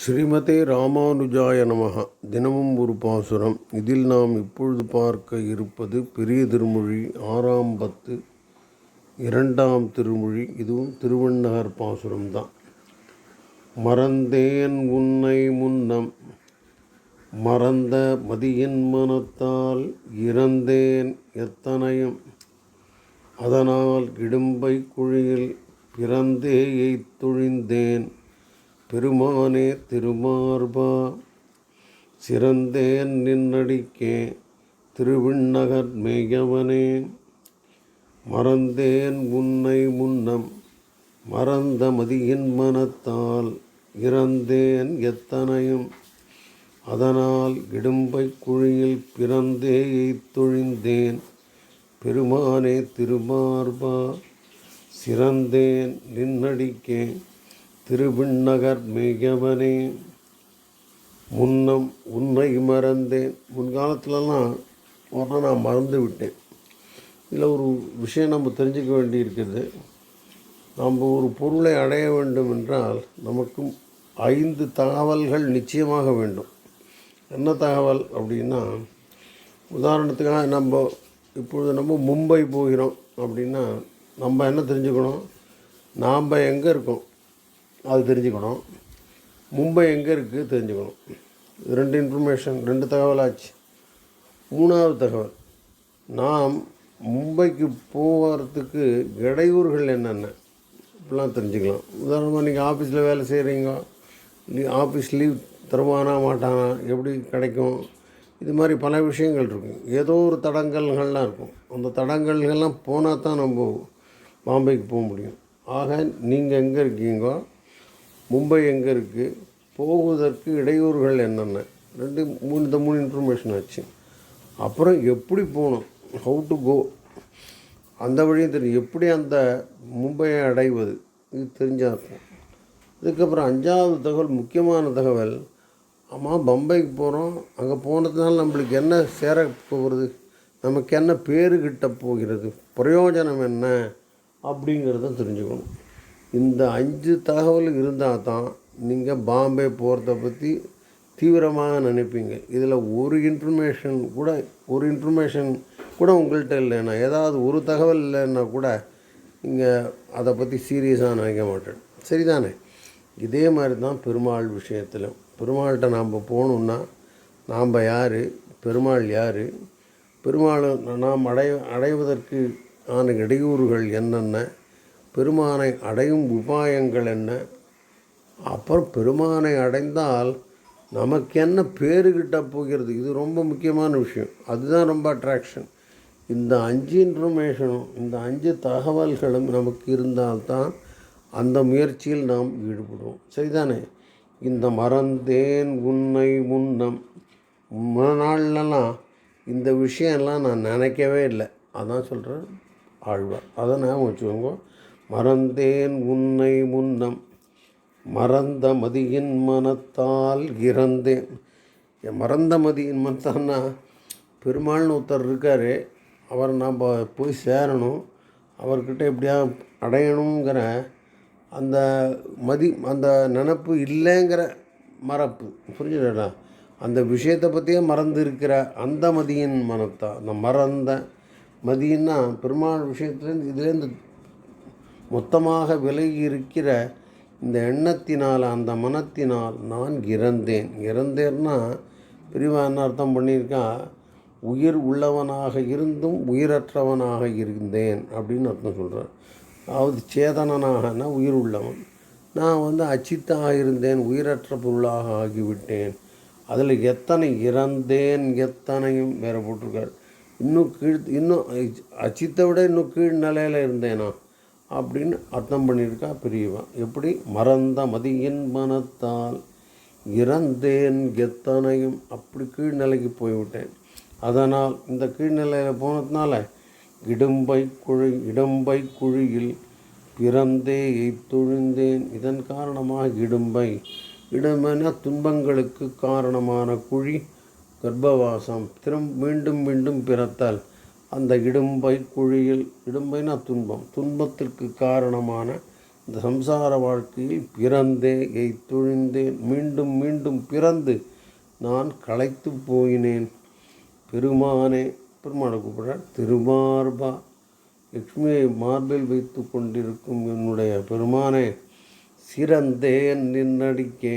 ஸ்ரீமதே ராமானுஜாய நமக தினமும் ஒரு பாசுரம். இதில் நாம் இப்பொழுது பார்க்க இருப்பது பெரிய திருமொழி ஆறாம் பத்து இரண்டாம் திருமொழி. இதுவும் திருவண்ணகர் பாசுரம் தான். மறந்தேன் உன்னை முன்னம். மறந்த மதியின் மனத்தால் இறந்தேன் எத்தனையும். அதனால் இடும்பை குழியில் பிறந்தே எய்த்தொழிந்தேன் பெருமானே திருமார்பா சிறந்தேன் நின்னடிக்கே திருவிண்ணகர் மேயவனே. மறந்தேன் உன்னை முன்னம் மறந்த மதியின் மனத்தால் இறந்தேன் எத்தனையும். அதனால் இடும்பை குழியில் பிறந்தே தொழிந்தேன் பெருமானே திருமார்பா சிறந்தேன் நின்னடிக்கேன் திருவிண்ணகர் மிகவனே முன்னம் உன்னை மறந்தேன். முன்காலத்துலலாம் உடனே நான் மறந்து விட்டேன். இதில் ஒரு விஷயம் நம்ம தெரிஞ்சுக்க வேண்டியிருக்குது நம்ம ஒரு பொருளை அடைய வேண்டும் என்றால் நமக்கும் ஐந்து தகவல்கள் நிச்சயமாக வேண்டும். என்ன தகவல் அப்படின்னா உதாரணத்துக்காக நம்ம இப்பொழுது நம்ம மும்பை போகிறோம் அப்படின்னா நம்ம என்ன தெரிஞ்சுக்கணும்? நாம் எங்கே இருக்கோம்? அது தெரிஞ்சுக்கணும். மும்பை எங்கே இருக்குது தெரிஞ்சுக்கணும். இது ரெண்டு இன்ஃபர்மேஷன் ரெண்டு தகவல் ஆச்சு மூணாவது தகவல் நாம் மும்பைக்கு போகிறதுக்கு இடையூறுகள் என்னென்ன? இப்படிலாம் தெரிஞ்சுக்கலாம். உதாரணமாக நீங்கள் ஆஃபீஸில் வேலை செய்கிறீங்க லீ ஆஃபீஸ் லீவ் தருவானா மாட்டானா? எப்படி கிடைக்கும்? இது மாதிரி பல விஷயங்கள் இருக்கும் ஏதோ ஒரு தடங்கல்கள்லாம் இருக்கும். அந்த தடங்கல்கள்லாம் போனால் தான் நம்ம பாம்பேக்கு போக முடியும். ஆக நீங்கள் எங்கே இருக்கீங்கோ மும்பை எங்கே இருக்குது போவதற்கு இடையூறுகள் என்னென்ன? ரெண்டு மூணு இந்த மூணு இன்ஃபர்மேஷன் ஆச்சு. அப்புறம் எப்படி போகணும்? ஹவு டு கோ அந்த வழியும் தெரியும். எப்படி அந்த மும்பையை அடைவது? இது தெரிஞ்சால் இருக்கும். இதுக்கப்புறம் அஞ்சாவது தகவல் முக்கியமான தகவல் ஆமாம் பம்பைக்கு போகிறோம் அங்கே போனதுனால நம்மளுக்கு என்ன சேர போகிறது? நமக்கு என்ன பேரு கிட்ட போகிறது? பிரயோஜனம் என்ன? அப்படிங்கிறத தெரிஞ்சுக்கணும். இந்த அஞ்சு தகவல் இருந்தால் தான் நீங்கள் பாம்பே போகிறத பற்றி தீவிரமாக நினைப்பீங்க. இதில் ஒரு இன்ஃபர்மேஷன் கூட ஒரு இன்ஃபர்மேஷன் கூட உங்கள்கிட்ட இல்லைன்னா ஏதாவது ஒரு தகவல் இல்லைன்னா கூட நீங்கள் அதை பற்றி சீரியஸாக நினைக்க மாட்டேன் சரிதானே? இதே மாதிரி தான் பெருமாள் விஷயத்திலும். பெருமாள்கிட்ட நாம் போகணுன்னா நாம் யார்? பெருமாள் யார்? பெருமாள் நாம் அடைய அடைவதற்கு ஆன இடையூறுகள் என்னென்ன? பெருமானை அடையும் உபாயங்கள் என்ன? அப்புறம் பெருமானை அடைந்தால் நமக்கு என்ன பேரு கிட்ட போகிறது? இது ரொம்ப முக்கியமான விஷயம். அதுதான் ரொம்ப அட்ராக்ஷன் இந்த அஞ்சு இன்ஃபர்மேஷனும் இந்த அஞ்சு தகவல்களும் நமக்கு இருந்தால்தான் அந்த முயற்சியில் நாம் ஈடுபடுவோம். சரிதானே? இந்த மறந்தேன் உன்னை முன்னம். முன்னாள்லாம் இந்த விஷயம்லாம் நான் நினைக்கவே இல்லை. அதான் சொல்கிறேன் ஆழ்வார். அதை ஞாபகம் வச்சுக்கோங்க. மறந்தேன் உன்னை முன்னம். மறந்த மதியின் மனத்தால் இறந்தேன். என் மறந்த மதியின் மனத்தான்னா பெருமாள்னு ஒருத்தர் இருக்கார். அவர் நாம் போய் சேரணும். அவர்கிட்ட எப்படியா அடையணுங்கிற அந்த மதி அந்த நினப்பு இல்லைங்கிற மறப்பு. புரிஞ்சுடா அந்த விஷயத்தை பற்றியே மறந்து இருக்கிற அந்த மதியின் மனத்தா அந்த மறந்த மதியன்னா பெருமாள் விஷயத்துலேருந்து இதுலேருந்து மொத்தமாக விலகி இருக்கிற இந்த எண்ணத்தினால் அந்த மனத்தினால் நான் இறந்தேன். இறந்தேன்னா பிரிவா என்ன அர்த்தம் பண்ணியிருக்கா? உயிர் உள்ளவனாக இருந்தும் உயிரற்றவனாக இருந்தேன் அப்படின்னு அர்த்தம் சொல்கிறேன் அதாவது சேதனனாகனா உயிர் உள்ளவன். நான் வந்து அச்சித்தாக இருந்தேன் உயிரற்ற பொருளாக ஆகிவிட்டேன். அதில் எத்தனை இறந்தேன் எத்தனையும் வேற போட்டிருக்கார். இன்னும் கீழ் இன்னும் அச்சித்தை விட இன்னும் கீழ் நிலையில் இருந்தேனா? அப்படின்னு அர்த்தம் பண்ணியிருக்கா பெரியவன் எப்படி? மறந்த மதியின் மனத்தால் இறந்தேன் எத்தனையும். அப்படி கீழ்நிலைக்கு போய்விட்டேன். அதனால் இந்த கீழ்நிலையில் போனதுனால இடும்பை குழி இடம்பை குழியில் பிறந்தே தொழுந்தேன். இதன் காரணமாக இடும்பை இடமென துன்பங்களுக்கு காரணமான குழி கர்ப்பவாசம் திரும் மீண்டும் மீண்டும் பிறத்தல் அந்த இடும்பை குழியில் இடும்பைனா துன்பம் துன்பத்திற்கு காரணமான இந்த சம்சார வாழ்க்கையில் பிறந்தே எய்த்தொழிந்தேன் மீண்டும் மீண்டும் பிறந்து நான் களைத்து போயினேன். பெருமானே பெருமானை கூப்பிடுறார் திருமார்பா லக்ஷ்மியை மார்பில் வைத்து கொண்டிருக்கும் என்னுடைய பெருமானே சிறந்தேன் நின்னடிக்கே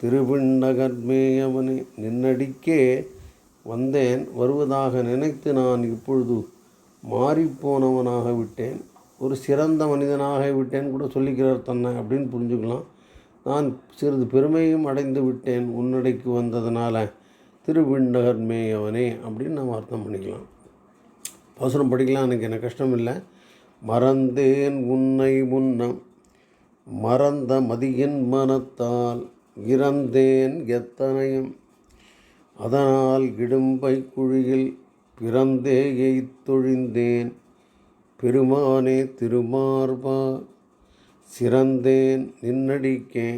திருவிண்ணகர்மேயவனே நின்னடிக்கே வந்தேன் வருவதாக நினைத்து நான் இப்பொழுது மாறிப்போனவனாக விட்டேன். ஒரு சிறந்த மனிதனாக விட்டேன் கூட சொல்லிக்கிறார் தன்னை அப்படின்னு புரிஞ்சுக்கலாம். நான் சிறிது பெருமையும் அடைந்து விட்டேன் உன்னடைக்கு வந்ததுனால. திருவிண்ணகர் மேயவனே அப்படின்னு நம்ம அர்த்தம் பண்ணிக்கலாம். அவசரம் படிக்கலாம் எனக்கு எனக்கு கஷ்டம் இல்லை. மறந்தேன் உன்னை முன்னம். மறந்த மதியின் மனத்தால் இறந்தேன் எத்தனையும். அதனால் இடும்பை குழியில் பிறந்தே எய்த்தொழிந்தேன். பெருமானே திருமார்பா சிறந்தேன் நின்னடிக்கே.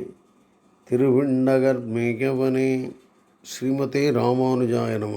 திருவிண்ணகர் மேகவனே ஸ்ரீமதே ராமானுஜாய நம.